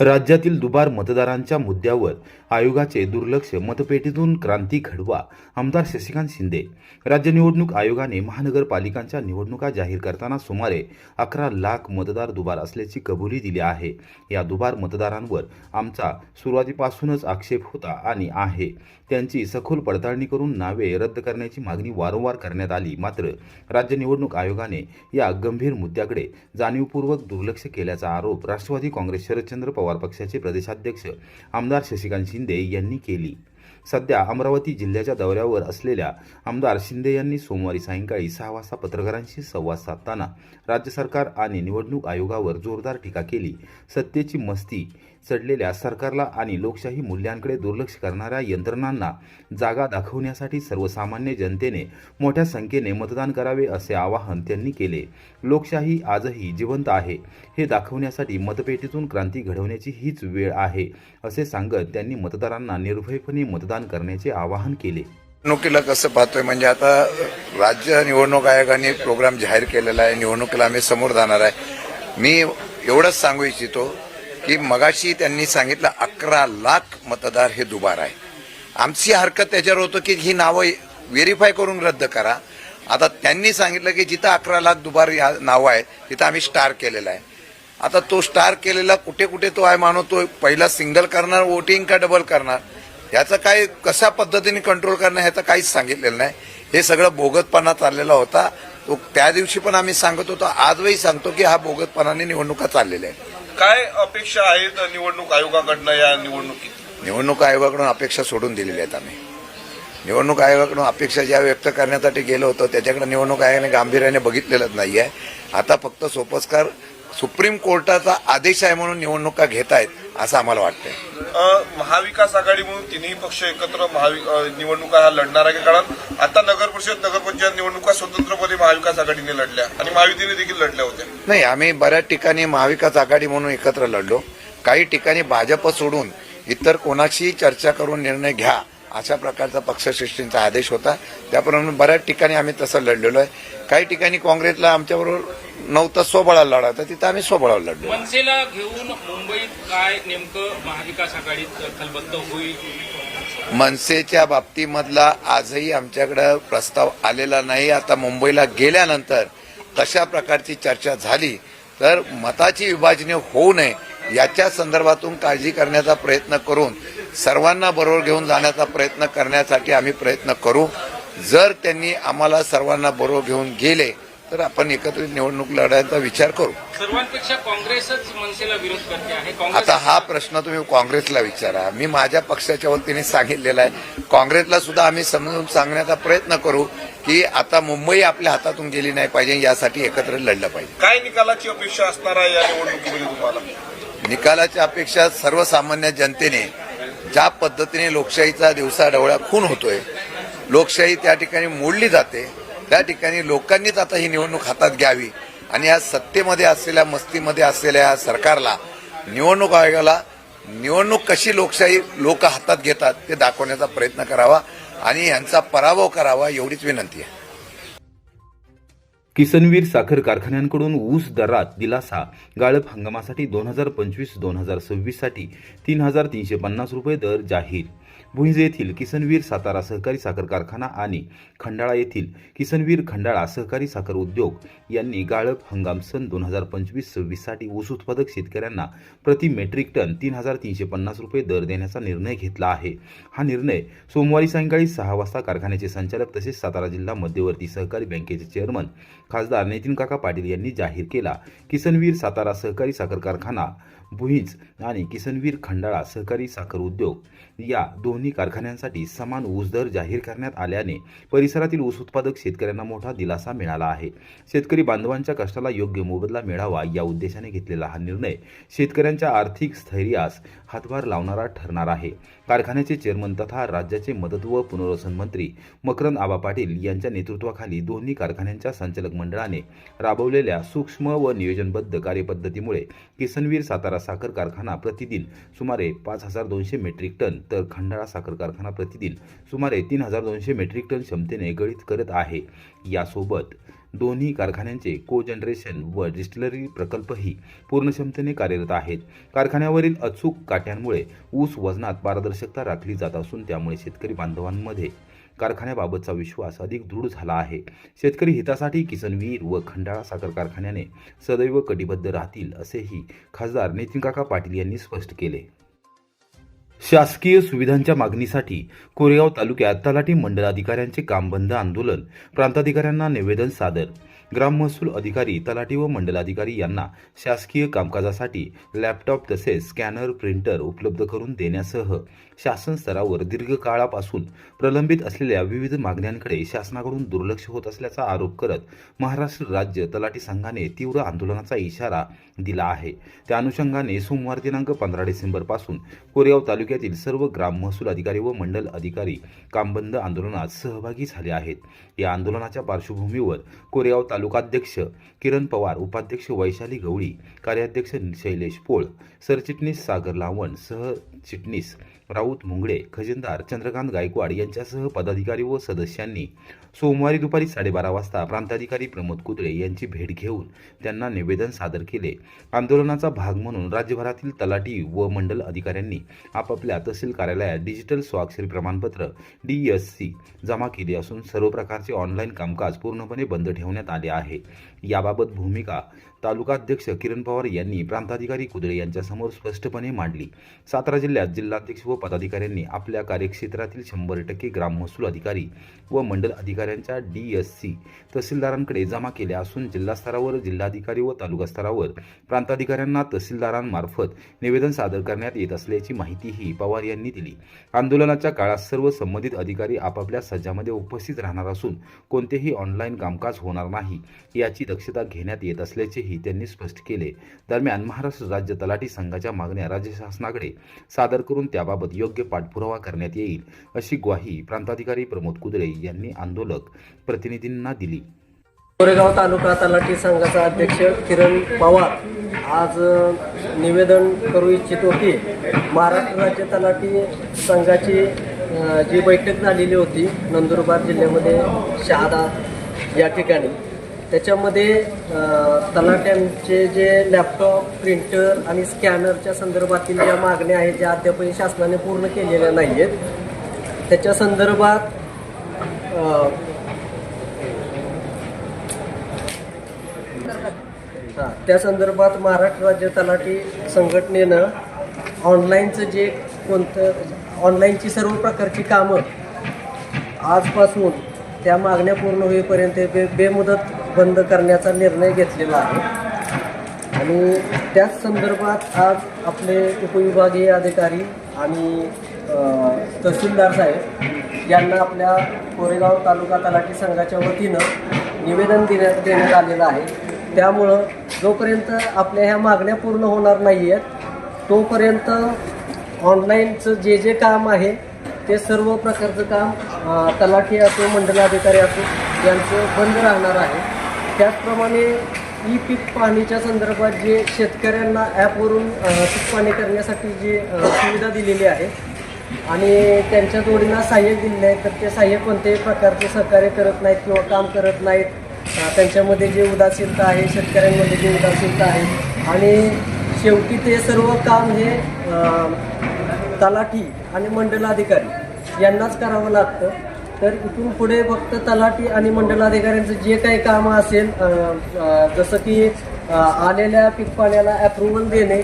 राज्यातील दुबार मतदारांच्या मुद्द्यावर आयोगाचे दुर्लक्ष मतपेटीतून क्रांती घडवा आमदार शशिकांत शिंदे. राज्य निवडणूक आयोगाने महानगरपालिकांच्या निवडणुका जाहीर करताना सुमारे अकरा लाख मतदार दुबार असल्याची कबुली दिली आहे. या दुबार मतदारांवर आमचा सुरुवातीपासूनच आक्षेप होता आणि आहे. त्यांची सखोल पडताळणी करून नावे रद्द करण्याची मागणी वारंवार करण्यात आली. मात्र राज्य निवडणूक आयोगाने या गंभीर मुद्द्याकडे जाणीवपूर्वक दुर्लक्ष केल्याचा आरोप राष्ट्रवादी काँग्रेस शरदचंद्र पवार पक्षाचे प्रदेशाध्यक्ष आमदार शशिकांत शिंदे यांनी केली. सध्या अमरावती जिल्ह्याच्या दौऱ्यावर असलेल्या आमदार शिंदे यांनी सोमवारी सायंकाळी सहा वाजता पत्रकारांशी संवाद साधताना राज्य सरकार आणि निवडणूक आयोगावर जोरदार टीका केली. सत्तेची मस्ती चढलेल्या सरकारला आणि लोकशाही मूल्यांकडे दुर्लक्ष करणाऱ्या यंत्रणांना जागा दाखवण्यासाठी सर्वसामान्य जनतेने मोठ्या संख्येने मतदान करावे असे आवाहन त्यांनी केले. लोकशाही आजही जिवंत आहे. हे दाखवण्यासाठी मतपेटीतून क्रांती घडवण्याची हीच वेळ आहे असे सांगत त्यांनी मतदारांना निर्भयपणे मतदान करण्याचे आवाहन केले. निवडणुकीला कसं पाहतोय म्हणजे आता राज्य निवडणूक आयोगाने प्रोग्राम जाहीर केलेला आहे निवडणुकीला आम्ही समोर जाणार आहे. मी एवढंच सांगू इच्छितो की मगाशी त्यांनी सांगितलं अकरा लाख मतदार हे दुबार आहे. आमची हरकत त्याच्यावर होतं की ही नावं व्हेरीफाय करून रद्द करा. आता त्यांनी सांगितलं की जिथं अकरा लाख दुबार या नावं आहे तिथं आम्ही स्टार केलेला आहे. आता तो स्टार केलेला कुठे कुठे तो आहे मानव तो पहिला सिंगल करणार वोटिंग का डबल करणार? ह्याचं काय कशा पद्धतीने कंट्रोल करणं ह्याचं काहीच सांगितलेलं नाही. हे सगळं बोगतपणा चाललेला होता. तो त्या दिवशी पण आम्ही सांगत होतो आजही सांगतो की हा बोगतपणाने निवडणुका चाललेल्या आहेत. काय अपेक्षा आहेत निवडणूक आयोगाकडनं या निवडणुकीत? निवडणूक आयोगाकडून अपेक्षा सोडून दिलेल्या आहेत आम्ही. निवडणूक आयोगाकडून अपेक्षा ज्या व्यक्त करण्यासाठी गेलो होतो त्याच्याकडे निवडणूक आयोगाने गांभीर्याने बघितलेलंच नाहीये. आता फक्त सोपस्कार सुप्रीम कोर्टाचा आदेश आहे म्हणून निवडणुका घेत आहेत असं आम्हाला वाटतंय. महाविकास आघाडी म्हणून तिन्ही पक्ष एकत्र निवडणुका लढणार आहे कारण आता नगर परिषद नगरपंचायत निवडणुका स्वतंत्रपणे महाविकास आघाडीने लढल्या आणि महायुतीने देखील लढल्या होत्या. नाही आम्ही बऱ्याच ठिकाणी महाविकास आघाडी म्हणून एकत्र लढलो. काही ठिकाणी भाजप सोडून इतर कोणाशी चर्चा करून निर्णय घ्या अशा प्रकारचा पक्षश्रेष्ठींचा आदेश होता. त्याप्रमाणे बऱ्याच ठिकाणी आम्ही तसं लढलेलो आहे. काही ठिकाणी काँग्रेसला आमच्याबरोबर नव्हतं स्वबळाला लढा तर तिथं आम्ही स्वबळाला लढलो. मनसेला घेऊन मुंबईत काय नेमकं महाविकास आघाडीत खलबत्त होईल? मनसेच्या बाबतीमधला आजही आमच्याकडे प्रस्ताव आलेला नाही. आता मुंबईला गेल्यानंतर कशा प्रकारची चर्चा झाली तर मताची विभाजने होऊ नये याच्या संदर्भातून काळजी करण्याचा प्रयत्न करून सर्वांना बरोबर घेऊन जाण्याचा प्रयत्न करण्यासाठी आम्ही प्रयत्न करू. जर त्यांनी आम्हाला सर्वांना बरोबर घेऊन गेले तर आपण एकत्रित निवडणूक लढायचा विचार करू. सर्वांपेक्षा काँग्रेसच मनसेला विरोध करते आहे. काँग्रेस आता हा प्रश्न तुम्ही काँग्रेसला विचारा. मी माझ्या पक्षाच्या वतीने सांगितलेला आहे. काँग्रेसला सुद्धा आम्ही समजून सांगण्याचा प्रयत्न करू की आता मुंबई आपल्या हातातून गेली नाही पाहिजे यासाठी एकत्र लढलं पाहिजे. काय निकालाची अपेक्षा असणार आहे या निवडणुकीमध्ये तुम्हाला? निकालाच्या अपेक्षा सर्वसामान्य जनतेने ज्या पद्धतीने लोकशाहीचा दिवसाढवळ्या खून होतोय लोकशाही त्या ठिकाणी मोडली जाते त्या ठिकाणी लोकांनीच आता ही निवडणूक हातात घ्यावी. आणि या सत्तेमध्ये असलेल्या मस्तीमध्ये असलेल्या या सरकारला निवडणूक आयोगाला निवडणूक कशी लोकशाही लोक हातात घेतात ते दाखवण्याचा प्रयत्न करावा आणि यांचा पराभव करावा एवढीच विनंती आहे. किसनवीर साखर कारखान्यांकडून ऊस दरात दिलासा. गाळप हंगामासाठी दोन हजार पंचवीस दोन हजार सव्वीससाठी तीन हजार तीनशे पन्नास रुपये दर जाहीर. भुईंज येथील किसनवीर सातारा सहकारी साखर कारखाना आणि खंडाळा येथील किसनवीर खंडाळा सहकारी साखर उद्योग यांनी गाळप हंगाम सन दोन हजार पंचवीस सव्वीससाठी ऊस उत्पादक शेतकऱ्यांना प्रति मेट्रिक टन तीन हजार तीनशे पन्नास रुपये दर देण्याचा निर्णय घेतला आहे. हा निर्णय सोमवारी सायंकाळी सहा वाजता कारखान्याचे संचालक तसेच सातारा जिल्हा मध्यवर्ती सहकारी बँकेचे चेअरमन खासदार नितीन काका पाटील यांनी जाहीर केला. किसनवीर सातारा सहकारी साखर कारखाना भुईज आणि किसनवीर खंडाळा सहकारी साखर उद्योग या दोन्ही कारखान्यांसाठी समान ऊस दर जाहीर करण्यात आल्याने परिसरातील ऊस उत्पादक शेतकऱ्यांना मोठा दिलासा मिळाला आहे. शेतकरी बांधवांच्या कष्टाला योग्य मोबदला मिळावा या उद्देशाने घेतलेला हा निर्णय शेतकऱ्यांच्या आर्थिक स्थैर्यास हातभार लावणारा ठरणार आहे. कारखान्याचे चेअरमन तथा राज्याचे मदत व पुनर्वसन मंत्री मकरंद आबा पाटील यांच्या नेतृत्वाखाली दोन्ही कारखान्यांच्या संचालक मंडळाने राबवलेल्या सूक्ष्म व नियोजनबद्ध कार्यपद्धतीमुळे किसनवीर सातारा साखर कारखाना प्रतिदिन सुमारे पाच हजार दोनशे मेट्रिक टन तर खंडाळा साखर कारखाना प्रतिदिन सुमारे तीन हजार दोनशे मेट्रिक टन क्षमतेने गळीत करत आहे. यासोबत दोन्ही कारखान्यांचे को जनरेशन व डिस्टिलरी प्रकल्पही पूर्ण क्षमतेने कार्यरत आहेत. कारखान्यावरील अचूक काट्यांमुळे ऊस वजनात पारदर्शकता राखली जात असून त्यामुळे शेतकरी बांधवांमध्ये कारखान्याबाबतचा विश्वास अधिक दृढ झाला आहे. शेतकरी हितासाठी किसनवीर व खंडाळा साखर कारखान्याने सदैव कटिबद्ध राहतील असेही खासदार नितीनकाका पाटील यांनी स्पष्ट केले. शासकीय सुविधांच्या मागणीसाठी कोरेगाव तालुक्यात तलाठी मंडलाधिकाऱ्यांचे काम बंद आंदोलन. प्रांताधिकाऱ्यांना निवेदन सादर. ग्राम महसूल अधिकारी तलाठी व मंडलाधिकारी यांना शासकीय कामकाजासाठी लॅपटॉप तसेच स्कॅनर प्रिंटर उपलब्ध करून देण्यासह शासन स्तरावर दीर्घकाळापासून प्रलंबित असलेल्या विविध मागण्यांकडे शासनाकडून दुर्लक्ष होत असल्याचा आरोप करत महाराष्ट्र राज्य तलाठी संघाने तीव्र आंदोलनाचा इशारा दिला आहे. त्या अनुषंगाने सोमवार दिनांक पंधरा डिसेंबरपासून कोरेगाव तालुक्यातील सर्व ग्राम महसूल अधिकारी व मंडल अधिकारी कामबंद आंदोलनात सहभागी झाले आहेत. या आंदोलनाच्या पार्श्वभूमीवर कोरेगाव तालुकाध्यक्ष किरण पवार उपाध्यक्ष वैशाली गवळी कार्याध्यक्ष शैलेश पोळ सरचिटणीस सागर लावण सहचिटणीस राऊत मुंगळे खजिनदार चंद्रकांत गायकवाड यांच्यासह पदाधिकारी व सदस्यांनी सोमवारी दुपारी साडेबारा वाजता प्रांताधिकारी प्रमोद कुदळे यांची भेट घेऊन त्यांना निवेदन सादर केले. आंदोलनाचा भाग म्हणून राज्यभरातील तलाठी व मंडल अधिकाऱ्यांनी आपापल्या तहसील कार्यालयात डिजिटल स्वाक्षरी प्रमाणपत्र डी एस सी जमा केली असून सर्व प्रकारचे ऑनलाईन कामकाज पूर्णपणे बंद ठेवण्यात आले आहे. याबाबत भूमिका तालुकाध्यक्ष किरण पवार यांनी प्रांताधिकारी कुदळे यांच्यासमोर स्पष्टपणे मांडली. सातारा जिल्ह्यात जिल्हाध्यक्ष व पदाधिकाऱ्यांनी आपल्या कार्यक्षेत्रातील शंभर टक्के ग्राम महसूल अधिकारी व मंडल अधिकाऱ्यांच्या डी एस सी तहसीलदारांकडे जमा केल्या असून जिल्हास्तरावर जिल्हाधिकारी व तालुका स्तरावर प्रांताधिकाऱ्यांना तहसीलदारांमार्फत निवेदन सादर करण्यात येत असल्याची माहितीही पवार यांनी दिली. आंदोलनाच्या काळात सर्व संबंधित अधिकारी आपापल्या सज्जामध्ये उपस्थित राहणार असून कोणतेही ऑनलाईन कामकाज होणार नाही याची दक्षता घेण्यात येत असल्याचेही त्यांनी स्पष्ट केले. दरम्यान महाराष्ट्र राज्य तलाठी संघाच्या मागण्या राज्य शासनाकडे सादर करून त्याबाबत योग्य पाठपुरावा करण्यात येईल अशी ग्वाही प्रांताधिकारी प्रमोद कुदळे यांनी आंदोलक प्रतिनिधींना दिली. कोरेगाव तालुका तलाठी संघाचा अध्यक्ष किरण पवार आज निवेदन करू इच्छितो की महाराष्ट्र राज्य तलाठी संघाची जी बैठक झालेली होती नंदुरबार जिल्ह्यामध्ये शहादा या ठिकाणी. त्याच्यामध्ये तलाट्यांचे जे लॅपटॉप प्रिंटर आणि स्कॅनरच्या संदर्भातील ज्या मागण्या आहेत ज्या अद्यापही शासनाने पूर्ण केलेल्या नाही आहेत त्याच्या संदर्भात त्या संदर्भात महाराष्ट्र राज्य तलाठी संघटनेनं ऑनलाईनचं जे कोणतं ऑनलाईनची सर्व प्रकारची कामं आजपासून त्या मागण्या पूर्ण होईपर्यंत बे बेमुदत बंद करण्याचा निर्णय घेतलेला आहे. आणि त्याच संदर्भात आज आपले उपविभागीय अधिकारी आणि तहसीलदार साहेब यांना आपल्या कोरेगाव तालुका तलाठी संघाच्या वतीनं निवेदन देण्यात देण्यात आलेलं आहे. त्यामुळं जोपर्यंत आपल्या ह्या मागण्या पूर्ण होणार नाही आहेत तोपर्यंत ऑनलाईनचं जे जे काम आहे ते सर्व प्रकारचं काम तलाठी असो मंडलाधिकारी असो यांचं बंद राहणार आहे. त्याचप्रमाणे ई पीक पाणीच्या संदर्भात जे शेतकऱ्यांना ॲपवरून पीक पाणी करण्यासाठी जी सुविधा दिलेली आहे आणि त्यांच्या जोडीला सहाय्य दिलेले आहेत तर ते सहाय्य कोणत्याही प्रकारचे सहकार्य करत नाहीत किंवा काम करत नाहीत. त्यांच्यामध्ये जे उदासीनता आहे शेतकऱ्यांमध्ये जी उदासीनता आहे आणि शेवटी ते सर्व काम हे तलाठी आणि मंडलाधिकारी यांनाच करावं लागतं. तर इथून पुढे फक्त तलाठी आणि मंडलाधिकाऱ्यांचं जे काही कामं असेल जसं की आलेल्या पीक पाण्याला अप्रुव्हल देणे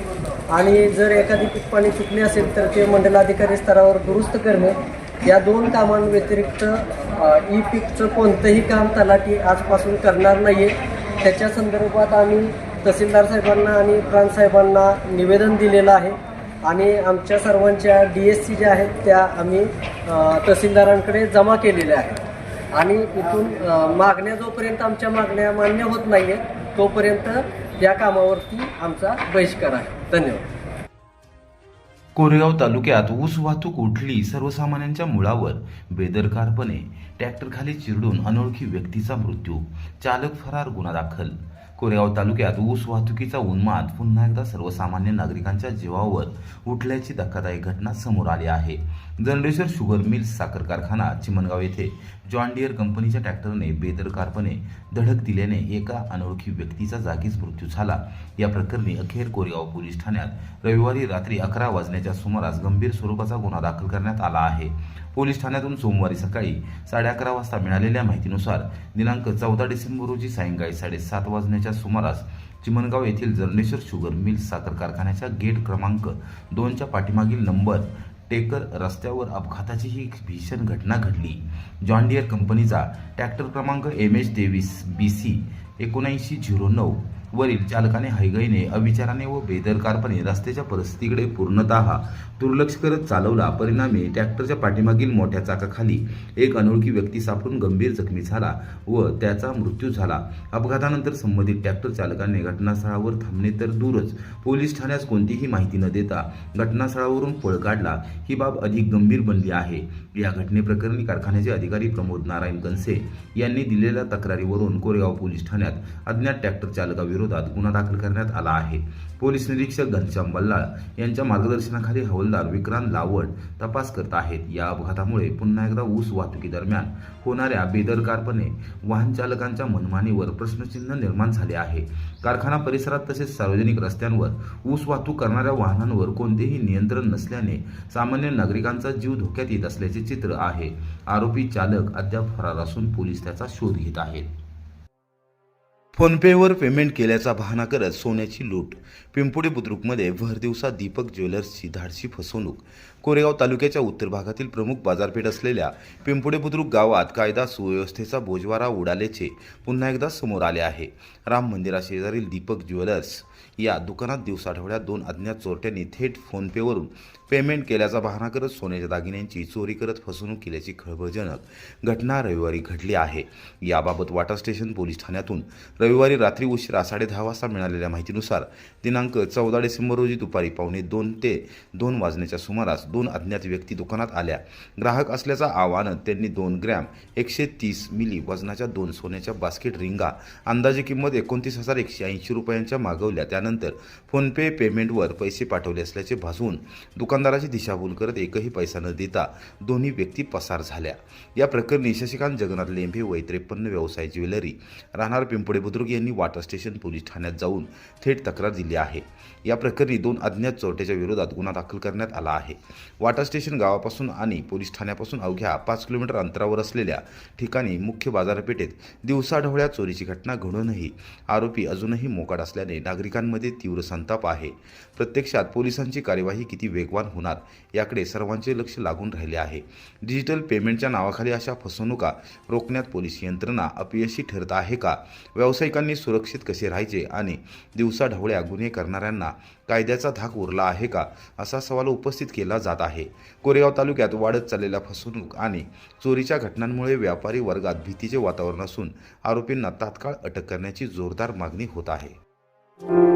आणि जर एखादी पीक पाणी चुकले असेल तर ते मंडलाधिकारी स्तरावर दुरुस्त करणे या दोन कामांव्यतिरिक्त ई पीकचं कोणतंही काम तलाठी आजपासून करणार नाही आहे त्याच्या संदर्भात आम्ही तहसीलदार साहेबांना आणि प्रांत साहेबांना निवेदन दिलेलं आहे. आणि आमच्या सर्वांच्या डी एस सी ज्या आहेत त्या आम्ही तहसीलदारांकडे जमा केलेल्या आहेत. आणि इथून मागण्या जोपर्यंत आमच्या मागण्या मान्य होत नाही आहेत तोपर्यंत या कामावरती आमचा बहिष्कार आहे. धन्यवाद. कोरेगाव तालुक्यात ऊस वाहतूक उठली सर्वसामान्यांच्या मुळावर. बेदरकारपणे ट्रॅक्टरखाली चिरडून अनोळखी व्यक्तीचा मृत्यू. चालक फरार गुन्हा दाखल. कोरेगाव तालुक्यात ऊस वाहतुकीचा उन्माद पुन्हा एकदा सर्वसामान्य नागरिकांच्या जीवावर उठल्याची धक्कादायक घटना समोर आली आहे. जनरेश्वर शुगर मिल्स साखर कारखाना चिमणगाव येथे जॉन डियर कंपनीच्या ट्रॅक्टरने बेदरकारपणे धडक दिल्याने एका अनोळखी व्यक्तीचा जागीच मृत्यू झाला. या प्रकरणी अखेर कोरेगाव पोलीस ठाण्यात रविवारी रात्री अकरा वाजण्याच्या सुमारास गंभीर स्वरूपाचा गुन्हा दाखल करण्यात आला आहे. पोलीस ठाण्यातून सोमवारी सकाळी साडे अकरा वाजता मिळालेल्या माहितीनुसार दिनांक चौदा डिसेंबर रोजी सायंकाळी साडेसात वाजण्याच्या सुमारास चिमणगाव येथील जर्नेश्वर शुगर मिल्स साखर कारखान्याच्या गेट क्रमांक दोनच्या पाठीमागील नंबर टेकर रस्त्यावर अपघाताची ही भीषण घटना घडली. जॉन डियर कंपनीचा ट्रॅक्टर क्रमांक एम एच तेवीस बी सी एकोणऐंशी झिरो नऊ वरील चालकाने हैगईने अविचाराने व बेदरकारपणे रस्त्याच्या परिस्थितीकडे पूर्णतः दुर्लक्ष करत चालवला. परिणामी ट्रॅक्टरच्या पाठीमागील मोठ्या चाकाखाली एक अनोळखी व्यक्ती सापडून गंभीर जखमी झाला व त्याचा मृत्यू झाला. अपघातानंतर संबंधित ट्रॅक्टर चालकाने घटनास्थळावर थांबणे तर दूरच पोलीस ठाण्यास कोणतीही माहिती न देता घटनास्थळावरून पळ काढला. ही बाब अधिक गंभीर बनली आहे. या घटनेप्रकरणी कारखान्याचे अधिकारी प्रमोद नारायण कनसे यांनी दिलेल्या तक्रारीवरून कोरेगाव पोलीस ठाण्यात अज्ञात ट्रॅक्टर चालकाविरोधात विरोधात गुन्हा दाखल करण्यात आला आहे. पोलीस निरीक्षक घनश्याम बल्लाळ यांच्या मार्गदर्शनाखाली हवालदार विक्रांत लावड तपास करत आहेत. या अपघातामुळे पुन्हा एकदा ऊस वाहतुकीदरम्यान होणाऱ्या बेदरकारपणे वाहन चालकांच्या मनमानीवर प्रश्नचिन्ह निर्माण झाले आहे. कारखाना परिसरात तसेच सार्वजनिक रस्त्यांवर ऊस वाहतूक करणाऱ्या वाहनांवर कोणतेही नियंत्रण नसल्याने सामान्य नागरिकांचा जीव धोक्यात येत असल्याचे चित्र आहे. आरोपी चालक अद्याप फरार असून पोलीस त्याचा शोध घेत आहेत. फोनपेवर पेमेंट केल्याचा बहाणा करत सोन्याची लूट. पिंपुडे बुद्रुकमध्ये भरदिवसा दीपक ज्वेलर्सची धाडशी फसवणूक. कोरेगाव तालुक्याच्या उत्तर भागातील प्रमुख बाजारपेठ असलेल्या पिंपुडे बुद्रुक गावात कायदा सुव्यवस्थेचा बोजवारा उडाल्याचे पुन्हा एकदा समोर आले आहे. राम मंदिराशेजारील दीपक ज्वेलर्स या दुकानात दिवसाठवड्यात दोन अज्ञात चोरट्यांनी थेट फोनपेवरून पेमेंट केल्याचा बहाणा करत सोन्याच्या दागिन्यांची चोरी करत फसवणूक केल्याची खळबळजनक घटना रविवारी घडली आहे. याबाबत वाटा स्टेशन पोलीस ठाण्यातून रविवारी रात्री उशिरा साडेदहा वाजता मिळालेल्या माहितीनुसार दिनांक चौदा डिसेंबर रोजी दुपारी पावणे दोन ते दोन वाजण्याच्या सुमारास दोन अज्ञात व्यक्ती दुकानात आल्या. ग्राहक असल्याचा आवाहन त्यांनी दोन ग्रॅम एकशे तीस मिली वजनाच्या दोन सोन्याच्या बास्केट रिंगा अंदाजे किंमत एकोणतीस हजार एकशे ऐंशी रुपयांच्या मागवल्या. त्यानंतर फोनपे पेमेंटवर पैसे पाठवले असल्याचे भासवून दुकानदाराची दिशाभूल करत एकही पैसा न देता दोन्ही व्यक्ती पसार झाल्या. या प्रकरणी शशिकांत जगन्नाथ लेंभे वय त्रेपन्न व्यवसाय ज्वेलरी राहणार पिंपळे बुद्रुक यांनी वाटर स्टेशन पोलीस ठाण्यात जाऊन थेट तक्रार दिली आहे. या प्रकरणी दोन अज्ञात चोरट्याच्या विरोधात गुन्हा दाखल करण्यात आला आहे. वाटर स्टेशन गावापासून आणि पोलीस ठाण्यापासून अवघ्या पाच किलोमीटर अंतरावर असलेल्या ठिकाणी मुख्य बाजारपेठेत दिवसाढवळ्या चोरीची घटना घडूनही आरोपी अजूनही मोकाट असल्याने नागरिकांमध्ये तीव्र संताप आहे. प्रत्यक्षात पोलिसांची कार्यवाही किती वेगवान होणार याकडे सर्वांचे लक्ष लागून राहिले आहे. डिजिटल पेमेंटच्या नावाखाली अशा फसवणुका रोखण्यात पोलीस यंत्रणा अपयशी ठरत आहे का? व्यावसायिकांनी सुरक्षित कसे राहायचे आणि दिवसाढवळ्या गुन्हे करणाऱ्यांना कायद्याचा धाक उरला आहे का असा सवाल उपस्थित केला जात आहे. कोरेगाव तालुक्यात वाढत चाललेल्या फसवणूक आणि चोरीच्या घटनांमुळे व्यापारी वर्गात भीतीचे वातावरण असून आरोपींना तात्काळ अटक करण्याची जोरदार मागणी होत आहे.